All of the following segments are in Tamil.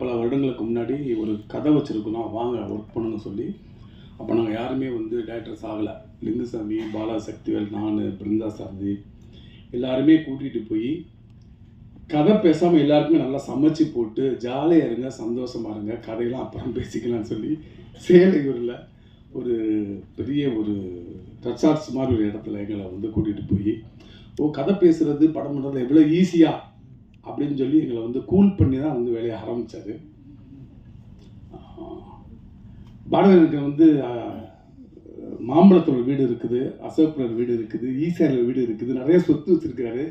பல வருடங்களுக்கு முன்னாடி ஒரு கதை வச்சுருக்கணும் வாங்க ஒர்க் பண்ணுங்க சொல்லி. அப்போ நாங்கள் யாருமே வந்து டேரக்டர்ஸ் ஆகலை. லிங்குசாமி பாலா சக்திவேல் நான் பிருந்தா சாரதி எல்லாருமே கூட்டிகிட்டு போய் கதை பேசாமல் எல்லாருக்குமே நல்லா சமைச்சு போட்டு ஜாலியாக இருங்க சந்தோஷமா இருங்க கதையெல்லாம் அப்புறம் பேசிக்கலாம்னு சொல்லி சேலையூரில் ஒரு பெரிய ஒரு ரெசார்ட்ஸ் மாதிரி ஒரு இடத்துல எங்களை வந்து கூட்டிகிட்டு போய் ஓ கதை பேசுகிறது படம் பண்ணுறது எவ்வளோ ஈஸியாக அப்படின்னு சொல்லி எங்களை வந்து கூல் பண்ணி தான் வந்து வேலையை ஆரம்பித்தது பாரதிக்கு வந்து மாம்பழத்தோட வீடு இருக்குது அசோக்புரர் வீடு இருக்குது ஈசிஆரில் வீடு இருக்குது நிறைய சொத்து வச்சுருக்கிறாரு.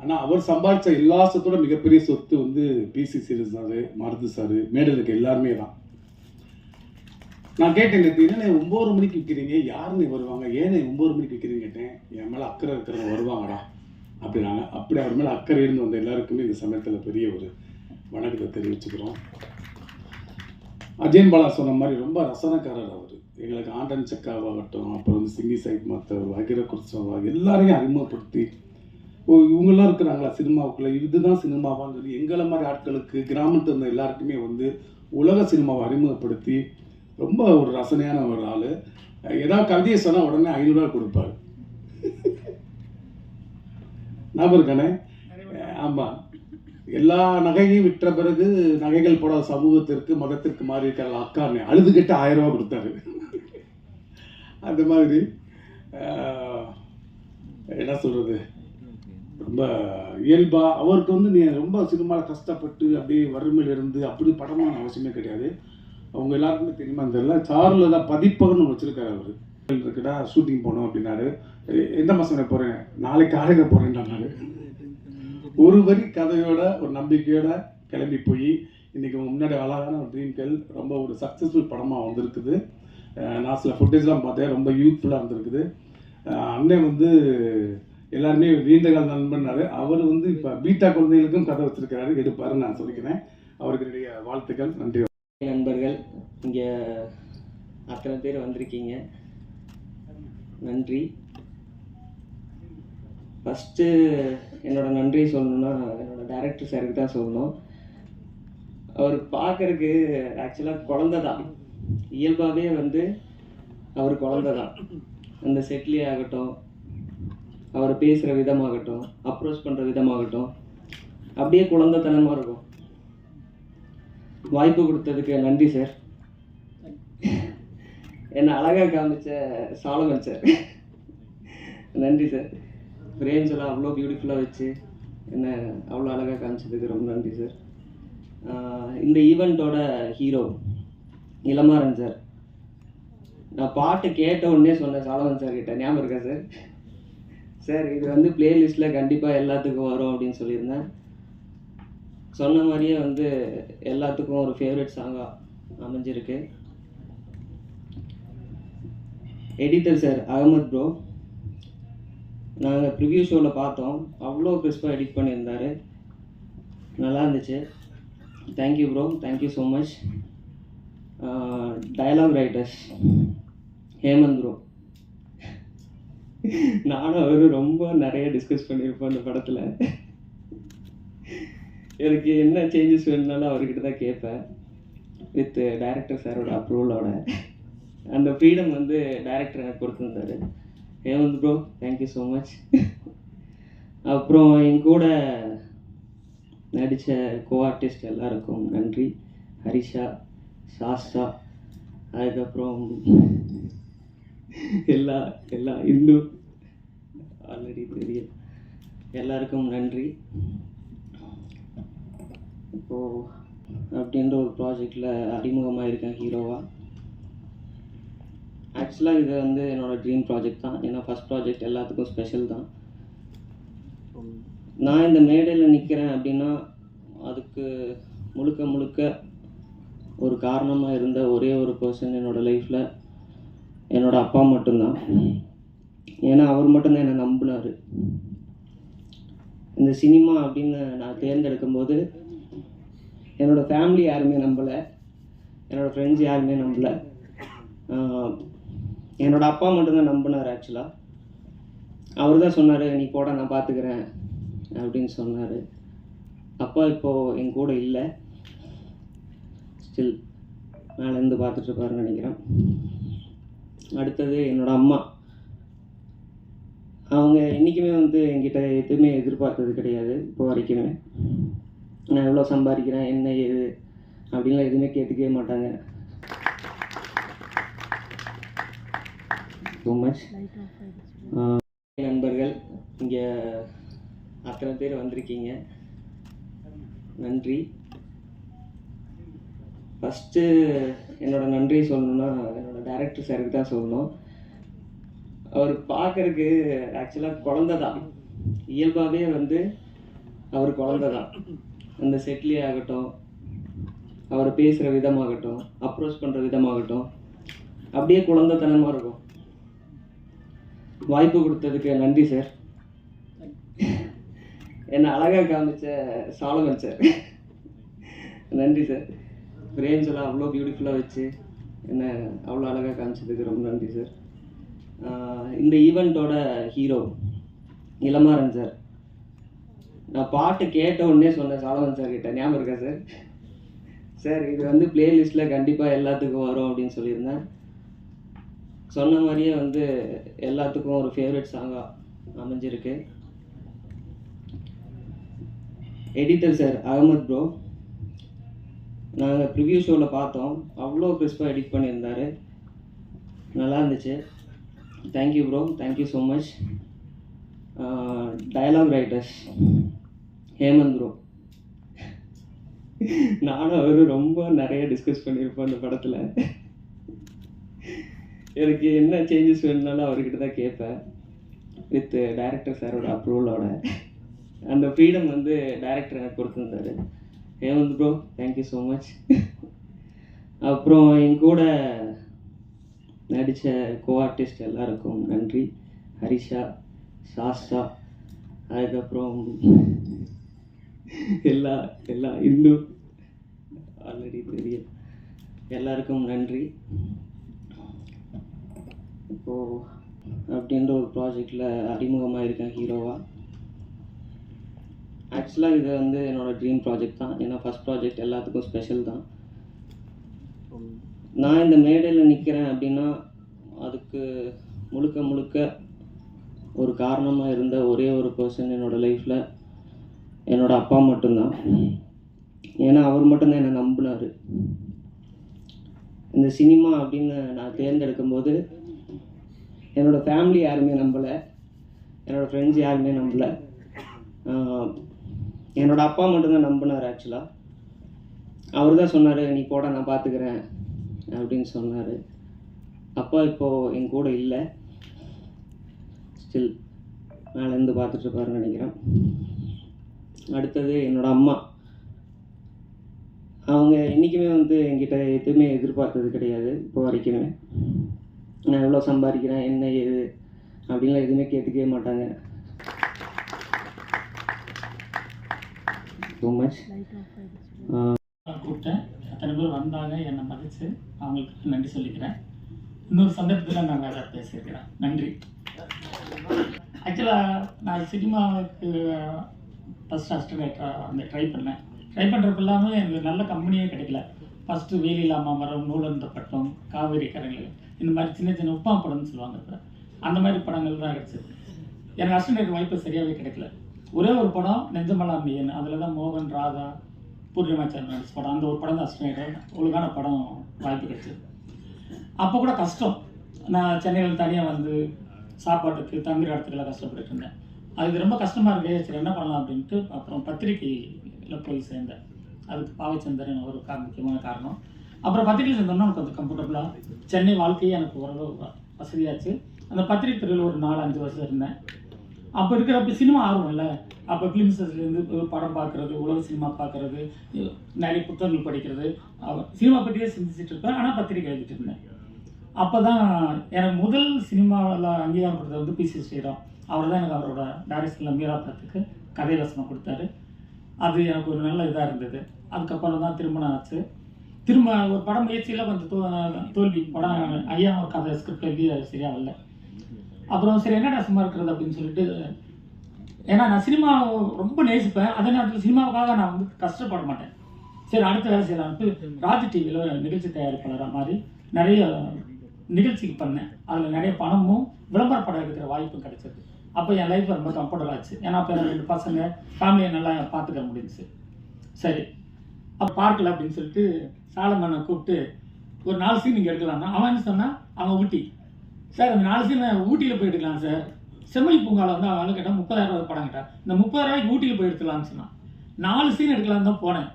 ஆனால் அவர் சம்பாதிச்ச எல்லா சொத்தோட மிகப்பெரிய சொத்து வந்து பிசி சீரஸ் சார் மருது சார் மேடல் இருக்க எல்லாருமே தான். நான் கேட்டேன் நேற்று என்ன ஒம்பது மணிக்கு விற்கிறீங்க யாருன்னு வருவாங்க? ஏன்னு ஒம்பது மணிக்கு விற்கிறீங்க கேட்டேன். என் மேலே அக்கறை இருக்கிறவங்க வருவாங்கடா. அப்படின்னாங்க அப்படி அவர் மேலே அக்கறை இருந்து வந்த எல்லாருக்குமே இந்த சமயத்தில் பெரிய ஒரு வணக்கத்தை தெரிவிச்சுக்கிறோம். அஜயன் பாலா சொன்ன மாதிரி ரொம்ப ரசனக்காரர் அவர். எங்களுக்கு ஆண்டன் சக்காவாகட்டும் அப்புறம் வந்து சிங்கி சைட் மற்ற வகிர எல்லாரையும் அறிமுகப்படுத்தி ஓ இவங்கெல்லாம் இருக்கிறாங்களா சினிமாவுக்குள்ளே? இதுதான் சினிமாவான்னு சொல்லி எங்களை மாதிரி ஆட்களுக்கு கிராமத்தில் இருந்த எல்லாருக்குமே வந்து உலக சினிமாவை அறிமுகப்படுத்தி ரொம்ப ஒரு ரசனையான ஒரு ஆள். ஏதாவது கவிதையை சொன்னால் உடனே ஐநூறுரூவா கொடுப்பாரு. ஞாபகம் இருக்கானே? ஆமாம் எல்லா நகையும் விற்ற பிறகு நகைகள் போட சமூகத்திற்கு மதத்திற்கு மாறி இருக்கிற அக்கான்னு அழுதுகிட்டு ஆயிரம் ரூபா கொடுத்தாரு. அந்த மாதிரி என்ன சொல்கிறது ரொம்ப இயல்பா அவருக்கு வந்து நீ ரொம்ப சினிமாவில் கஷ்டப்பட்டு அப்படியே வறுமையில் இருந்து அப்படி படமான அவசியமே கிடையாது. அவங்க எல்லாருக்குமே தெரியுமா தெரியல சாருல தான் பதிப்பகம்னு வச்சுருக்காரு அவர். இருக்குடா ஷூட்டிங் போகணும் அப்படின்னாரு. எந்த மாதம் போகிறேன் நாளைக்கு காலையில் போகிறேன்டாரு ஒரு வரி கதையோட ஒரு நம்பிக்கையோட கிளம்பி போய் இன்றைக்கி முன்னாடி அழகான ஒரு ட்ரீம் கேள் ரொம்ப ஒரு சக்ஸஸ்ஃபுல் படமாக வந்திருக்குது. நான் சில ஃபுட்டேஜ்லாம் பார்த்தேன் ரொம்ப யூத்ஃபுல்லாக இருந்திருக்குது அண்ணன் வந்து எல்லாருமே நீண்ட கால நண்பன்னாரு அவர். வந்து இப்போ பீட்டா குழந்தைகளுக்கும் கதை வச்சிருக்காரு எடுப்பாருன்னு நான் சொல்லிக்கிறேன். அவருக்கு என்னுடைய வாழ்த்துக்கள். நன்றி. நண்பர்கள் இங்கே அத்தனை பேர் வந்திருக்கீங்க. நன்றி. ஃபஸ்ட்டு என்னோட நன்றி சொல்லணும்னா என்னோட டேரக்டர் சாருக்கு தான் சொல்லணும். அவர் பார்க்குறக்கு ஆக்சுவலாக குழந்த தான். இயல்பாகவே வந்து அவர் குழந்த தான். அந்த செட்லேயே ஆகட்டும் அவர் பேசுகிற விதமாகட்டும் அப்ரோச் பண்ணுற விதமாகட்டும் அப்படியே குழந்தைத்தனமாக இருக்கும். வாய்ப்பு கொடுத்ததுக்கு நன்றி சார் என்னை அழகாக காமிச்ச சாலமன் சார் நன்றி சார் ஃப்ரேம்ஸ் எல்லாம் அவ்வளோ பியூட்டிஃபுல்லாக வச்சு என்ன அவ்வளோ அழகாக காமிச்சதுக்கு ரொம்ப நன்றி சார் இந்த ஈவெண்ட்டோட ஹீரோ இளமாறன் சார் நான் பாட்டு கேட்ட உடனே சொன்னேன் சாலமன் சார் கிட்ட. ஞாபகம் இருக்கா சார் சார் இது வந்து பிளேலிஸ்ட்டில் கண்டிப்பாக எல்லாத்துக்கும் வரும் அப்படின்னு சொல்லியிருந்தேன். சொன்ன மாதிரியே வந்து எல்லாத்துக்கும் ஒரு ஃபேவரட் சாங்காக அமைஞ்சிருக்கு. எடிட்டர் சார் அகமத் ப்ரோ நாங்கள் ப்ரிவியூ ஷோவில் பார்த்தோம். அவ்வளோ கிறிஸ்பாக எடிட் பண்ணியிருந்தாரு. நல்லா இருந்துச்சு. Thank you bro thank you so much dialogue writers Hemanth bro நானும் அவரும் ரொம்ப நிறைய டிஸ்கஸ் பண்ணியிருப்போம் இந்த படத்தில். எனக்கு என்ன சேஞ்சஸ் வேணும்னாலும் அவர்கிட்ட தான் கேட்பேன் வித் டைரக்டர் சாரோட அப்ரூவலோட அந்த ஃப்ரீடம் வந்து டைரக்டர் எனக்கு கொடுத்துருந்தாரு. Hemanth bro thank you so much அப்புறம் என் கூட நடித்த கோ ஆர்டிஸ்ட் எல்லாருக்கும் நன்றி. ஹரிஷா சாஸ்தா அதுக்கப்புறம் எல்லா எல்லா இந்து ஆல்ரெடி தெரியும். எல்லாருக்கும் நன்றி. இப்போது அப்படின்ற ஒரு ப்ராஜெக்டில் அறிமுகமாக இருக்கேன் ஹீரோவாக ஆக்சுவலாக இது வந்து என்னோடய ட்ரீம் ப்ராஜெக்ட் தான். ஏன்னா ஃபஸ்ட் ப்ராஜெக்ட் எல்லாத்துக்கும் ஸ்பெஷல் தான். நான் இந்த மேடையில் நிற்கிறேன் அப்படின்னா அதுக்கு முழுக்க முழுக்க ஒரு காரணமாக இருந்த ஒரே ஒரு பர்சன் என்னோடய லைஃப்பில் என்னோடய அப்பா மட்டும்தான். ஏன்னா அவர் மட்டும்தான் என்னை நம்பினார். இந்த சினிமா அப்படின்னு நான் தேர்ந்தெடுக்கும் போது என்னோடய ஃபேமிலி யாருமே நம்பலை. என்னோடய ஃப்ரெண்ட்ஸ் யாருமே நம்பலை. என்னோடய அப்பா மட்டும்தான் நம்பினார் ஆக்சுவலாக அவர் தான் சொன்னார் நீ போட நான் பார்த்துக்கிறேன் அப்படின்னு சொன்னார். அப்பா இப்போது என் கூட இல்லை. ஸ்டில் மேலேருந்து பார்த்துட்ருப்பாருன்னு நினைக்கிறேன். அடுத்தது என்னோடய அம்மா. அவங்க என்றைக்குமே வந்து என்கிட்ட எதுவுமே எதிர்பார்த்தது கிடையாது இப்போ வரைக்குமே. நான் எவ்வளோ சம்பாதிக்கிறேன் என்ன ஏது அப்படின்லாம் எதுவுமே கேட்டுக்கவே மாட்டாங்க. ஸோ மச் நண்பர்கள் இங்கே அத்தனை பேர் வந்திருக்கீங்க. நன்றி. ஃபஸ்ட்டு என்னோட நன்றி சொல்லணும்னா என்னோட டைரக்டர் சாருக்கு தான் சொல்லணும். அவர் பார்க்கறதுக்கு ஆக்சுவலாக குழந்த தான். இயல்பாகவே வந்து அவர் குழந்த தான். அந்த செட்லி ஆகட்டும் அவர் பேசுகிற விதமாகட்டும் அப்ரோச் பண்ணுற விதமாகட்டும் அப்படியே குழந்தைத்தனமாக இருக்கும். வாய்ப்பு கொடுத்ததுக்கு நன்றி சார் என்னை அழகாக காமிச்ச சாலமன் சார் நன்றி சார் ஃப்ரேம்ஸ் எல்லாம் அவ்வளோ பியூட்டிஃபுல்லாக வச்சு என்ன அவ்வளோ அழகாக காமிச்சதுக்கு ரொம்ப நன்றி சார் இந்த ஈவெண்ட்டோட ஹீரோ இளமாறன் சார் நான் பாட்டு கேட்ட உடனே சொன்னேன் சாலமன் சார் கிட்ட. ஞாபகம் இருக்கா சார் சார் இது வந்து பிளேலிஸ்ட்டில் கண்டிப்பாக எல்லாத்துக்கும் வரும் அப்படின்னு சொல்லியிருந்தேன். சொன்ன மாதிரியே வந்து எல்லாத்துக்கும் ஒரு ஃபேவரட் சாங்காக அமைஞ்சிருக்கு. எடிட்டர் சார் அகமத் ப்ரோ நாங்கள் ப்ரிவியூ ஷோவில் பார்த்தோம். அவ்வளோ கிறிஸ்பாக எடிட் பண்ணியிருந்தாரு. நல்லா இருந்துச்சு. Thank you bro thank you so much dialogue writers Hemanth bro நானும் அவரும் ரொம்ப நிறைய டிஸ்கஸ் பண்ணியிருப்போம் அந்த படத்தில். எனக்கு என்ன சேஞ்சஸ் வேணும்னாலும் அவர்கிட்ட தான் கேட்பேன். வித் டைரக்டர் சாரோட அப்ரூவலோட அந்த ஃப்ரீடம் வந்து டைரக்டர் எனக்கு கொடுத்துருந்தாரு. Hemanth bro thank you so much அப்புறம் என் கூட நடித்த கோ ஆர்டிஸ்ட் எல்லாருக்கும் நன்றி. ஹரிஷா சாஸ்தா அதுக்கப்புறம் எல்லா எல்லா இந்து ஆல்ரெடி தெரியும். எல்லாருக்கும் நன்றி. இப்போது அப்படின்ற ஒரு ப்ராஜெக்டில் அறிமுகமாக இருக்கேன் ஹீரோவாக ஆக்சுவலாக இது வந்து என்னோடய ட்ரீம் ப்ராஜெக்ட் தான். ஏன்னா ஃபஸ்ட் ப்ராஜெக்ட் எல்லாத்துக்கும் ஸ்பெஷல் தான். நான் இந்த மேடையில் நிற்கிறேன் அப்படின்னா அதுக்கு முழுக்க முழுக்க ஒரு காரணமாக இருந்த ஒரே ஒரு பர்சன் என்னோடய லைஃப்பில் என்னோட அப்பா மட்டும்தான். ஏன்னா அவர் மட்டும்தான் என்னை நம்பினார். இந்த சினிமா அப்படின்னு நான் தேர்ந்தெடுக்கும் என்னோடய என்னோட ஃபேமிலி யாருமே நம்பலை. என்னோட ஃப்ரெண்ட்ஸ் யாருமே நம்பலை. என்னோடய என்னோட அப்பா மட்டும்தான் நம்பினார் ஆக்சுவலாக அவர் தான் சொன்னார் நீ போட நான் பார்த்துக்கிறேன் அப்படின்னு சொன்னார். அப்பா இப்போது என் கூட இல்லை. ஸ்டில் மேலேருந்து பார்த்துட்ருப்பாருன்னு நினைக்கிறேன். அடுத்தது என்னோடய அம்மா. அவங்க என்றைக்குமே வந்து என்கிட்ட எதுவுமே எதிர்பார்த்தது கிடையாது இப்போ வரைக்குமே. நான் எவ்வளோ சம்பாதிக்கிறேன் என்ன ஏது? அப்படின்லாம் எதுவுமே கேட்டுக்கவே மாட்டாங்க. ஸோ மச் கூப்பிட்டேன். அத்தனை பேர் வந்தாங்க. என்னை மதித்து அவங்களுக்கு நன்றி சொல்லிக்கிறேன். இன்னொரு சந்தர்ப்பத்தில் நான் வேறு பேசியிருக்கிறேன். நன்றி. ஆக்சுவலாக நான் சினிமாவுக்கு ஃபஸ்ட் அஸ்டரேட்டராக வந்து ட்ரை பண்ணேன். ட்ரை பண்ணுறப்ப இல்லாமல் எனக்கு நல்ல கம்பெனியே கிடைக்கல. ஃபஸ்ட்டு வீரில்லாமா மரம் நூலந்த பட்டம் காவேரி கரைகள். இந்த மாதிரி சின்ன சின்ன உப்பா படம்னு சொல்லுவாங்க இப்போ. அந்த மாதிரி படங்கள் தான் கிடச்சிது. எனக்கு அஸ்டரேட்டர் வாய்ப்பு சரியாகவே கிடைக்கல. ஒரே ஒரு படம் நெஞ்சமலாம் மீன் அதில் தான் மோகன் ராதா பூர்ணிமாச்சார் நடிச்ச படம். அந்த ஒரு படம் தான் அஸ்டரேட்டர் ஒழுங்கான படம் வாய்ப்பு கிடைச்சது. அப்போ கூட கஷ்டம். நான் சென்னையில் தனியாக வந்து சாப்பாட்டுக்கு தங்குற இடத்துக்குலாம் கஷ்டப்பட்டுட்டு இருந்தேன். அது ரொம்ப கஷ்டமாக இருக்கு. சரி என்ன பண்ணலாம் அப்படின்ட்டு அப்புறம் பத்திரிக்கையில் போய் சேர்ந்தேன். அதுக்கு பாவச்சந்திரன் ஒரு முக்கியமான காரணம். அப்புறம் பத்திரிக்கை சேர்ந்தோம்னா எனக்கு கொஞ்சம் கம்ஃபர்டபுளாக சென்னை வாழ்க்கையே எனக்கு ஓரளவு வசதியாச்சு. அந்த பத்திரிக்கை துறையில் ஒரு நாலு அஞ்சு வருஷம் இருந்தேன். அப்போ இருக்கிறப்ப சினிமா ஆர்வம் இல்லை. அப்போ ஃபிலிம்ஸ்லேருந்து படம் பார்க்குறது உலக சினிமா பார்க்குறது நிறைய புத்தகங்கள் படிக்கிறது. சினிமா பற்றியே சிந்திச்சுட்டு இருப்பேன். ஆனால் பத்திரிக்கை எழுதிட்டு இருந்தேன். அப்போ தான் எனக்கு முதல் சினிமாவில் அங்கீகாரம் கொடுத்தது வந்து பிசி ஸ்ரீராம். அவர் தான் எனக்கு அவரோட டைரக்ஷனில் மீரா படத்துக்கு கதை ரசனம் கொடுத்தாரு. அது எனக்கு ஒரு நல்ல இதாக இருந்தது. அதுக்கப்புறம் தான் திருமணம் ஆச்சு. திரும்ப ஒரு படம் முயற்சியில் கொஞ்சம் தோல்வி படம் ஐயா ஒரு கதை ஸ்கிரிப்ட் எழுதி அது சரியா வரல. அப்புறம் சரி என்னடா சும்மா இருக்கிறது அப்படின்னு சொல்லிட்டு ஏன்னா நான் சினிமா ரொம்ப நேசிப்பேன். அதே நேரத்தில் சினிமாவுக்காக நான் வந்து கஷ்டப்பட மாட்டேன். சரி அடுத்த வேலை செய்யலாம்ட்டு ராஜ் டிவியில் நிகழ்ச்சி தயாரிப்பாளராக மாதிரி நிறைய நிகழ்ச்சிக்கு பண்ணேன். அதில் நிறைய பணமும் விளம்பர படம் எடுக்கிற வாய்ப்பும் கிடைச்சது. அப்போ என் லைஃப் ரொம்ப கம்ஃபர்டபுள் ஆச்சு. ஏன்னா அப்போ ரெண்டு பசங்க ஃபேமிலியை நல்லா பார்த்துக்க முடிஞ்சுச்சு. சரி. அப்போ பார்க்கல அப்படின்னு சொல்லிட்டு சாலமனை கூப்பிட்டு ஒரு நாலு சீன் நீங்கள் எடுக்கலாம்னா அவன் சொன்னால் சொன்னான்? அவன் ஊட்டி. சார் அந்த நாலு சீன் ஊட்டியில் போய் எடுக்கலாம் சார். செம்மொழி பூங்காவில் வந்து அவன் கேட்டால் முப்பதாயிரம் ரூபாய் படம் கேட்டான். இந்த முப்பதாயிரம் ஊட்டியில் போய் எடுக்கலாம்னு சொன்னான். நாலு சீன் எடுக்கலாம்னு தான் போனேன்.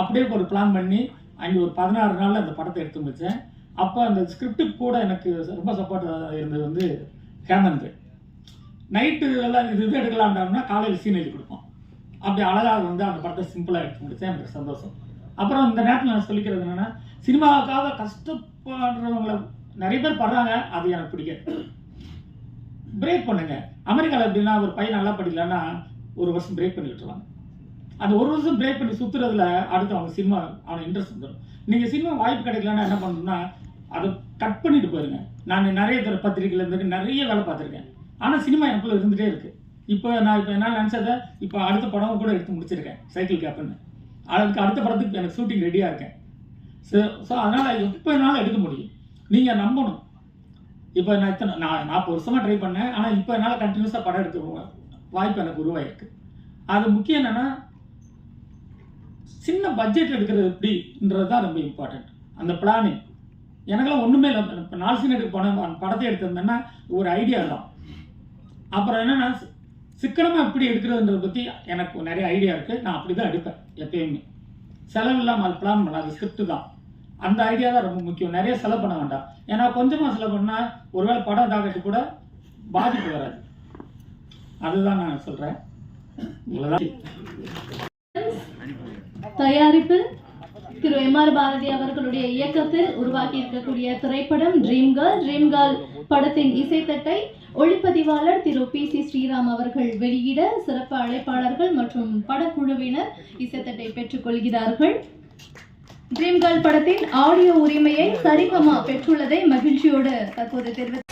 அப்படியே ஒரு பிளான் பண்ணி அங்கே ஒரு பதினாறு நாளில் அந்த படத்தை எடுத்து முடித்தேன் அப்போ அந்த ஸ்கிரிப்டுக்கு கூட எனக்கு ரொம்ப சப்போர்ட்டாக இருந்தது வந்து ஹேமந்த். நைட்டு எல்லாம் இது இது எடுக்கலாம்னா காலையில் சீன் எழுதி கொடுப்போம். அப்படி அழகாக வந்து அந்த படத்தை சிம்பிளாக எடுத்து முடித்தேன் எனக்கு சந்தோஷம். அப்புறம் இந்த நேரத்தில் நான் சொல்லிக்கிறது என்னென்னா சினிமாவுக்காக கஷ்டப்படுறவங்கள நிறைய பேர் படுறாங்க அது எனக்கு பிடிக்காது. பிரேக் பண்ணுங்க. அமெரிக்காவில் எப்படின்னா ஒரு பையன் நல்லா படிக்கலன்னா ஒரு வருஷம் பிரேக் பண்ணி விட்டுருவாங்க. அந்த ஒரு வருஷம் பிரேக் பண்ணி சுற்றுறதுல அடுத்து அவங்க சினிமா அவனுக்கு இன்ட்ரெஸ்ட் வந்துடும் நீங்கள் சினிமா வாய்ப்பு கிடைக்கலன்னா என்ன பண்ணணும்னா அதை கட் பண்ணிட்டு போயிருங்க. நான் நிறைய தர பத்திரிகையில் இருந்து நிறைய வேலை பார்த்துருக்கேன். ஆனால் சினிமா எனக்குள்ள இருந்துகிட்டே இருக்கு. இப்போ நான் இப்போ என்ன நினச்சதை இப்போ அடுத்த படம் கூட எடுத்து முடிச்சிருக்கேன். சைக்கிள் கேப்னு அதுக்கு அடுத்த படத்துக்கு எனக்கு ஷூட்டிங் ரெடியாக இருக்கேன். ஸோ ஸோ அதனால் எப்போ என்னால் எடுக்க முடியும். நீங்கள் நம்பணும். இப்போ நான் இத்தனை நான் நாற்பது வருஷமாக ட்ரை பண்ணேன். ஆனால் இப்போ என்னால் கண்டினியூஸாக படம் எடுக்க வாய்ப்பு எனக்கு உருவாயிருக்கு. அது முக்கியம் என்னென்னா சின்ன பட்ஜெட் எடுக்கிறது எப்படின்றது தான் ரொம்ப இம்பார்ட்டண்ட் அந்த பிளானிங் எனக்கெல்லாம் ஒன்றுமே இல்லை. இப்போ நாலு சீன் எடுக்க போனேன். படத்தை எடுத்திருந்தேன்னா ஒரு ஐடியா தான். அப்புறம் என்னென்னா சிக்கனமாக எப்படி எடுக்கிறதுன்றத பற்றி எனக்கு நிறைய ஐடியா இருக்குது நான் அப்படி தான் எடுப்பேன் எப்பயுமே. செலவு இல்லாமல் அது பிளான் பண்ண அது ஸ்கிரிப்ட் தான். அந்த ஐடியா தான் ரொம்ப முக்கியம். நிறைய செலவு பண்ண வேண்டாம். ஏன்னா கொஞ்சமாக செலவு பண்ணால் ஒருவேளை படம் இதாகட்டு கூட பாதிப்பு வராது. அதுதான் நான் சொல்கிறேன் இவ்வளோதான் திரு எம் ஆர் பாரதி அவர்களுடைய இயக்கத்தில் உருவாக்கி இருக்கக்கூடிய திரைப்படம் ட்ரீம் கேர்ள் ட்ரீம் கேர்ள் படத்தின் இசைத்தட்டை ஒளிப்பதிவாளர் திரு பி சி ஸ்ரீராம் அவர்கள் வெளியிட சிறப்பு அழைப்பாளர்கள் மற்றும் படக்குழுவினர் இசைத்தட்டை பெற்றுக்கொள்கிறார்கள். ட்ரீம் கேர்ள் படத்தின் ஆடியோ உரிமையை சரிகமா பெற்றுள்ளதை மகிழ்ச்சியோடு தற்போது தெரிவித்து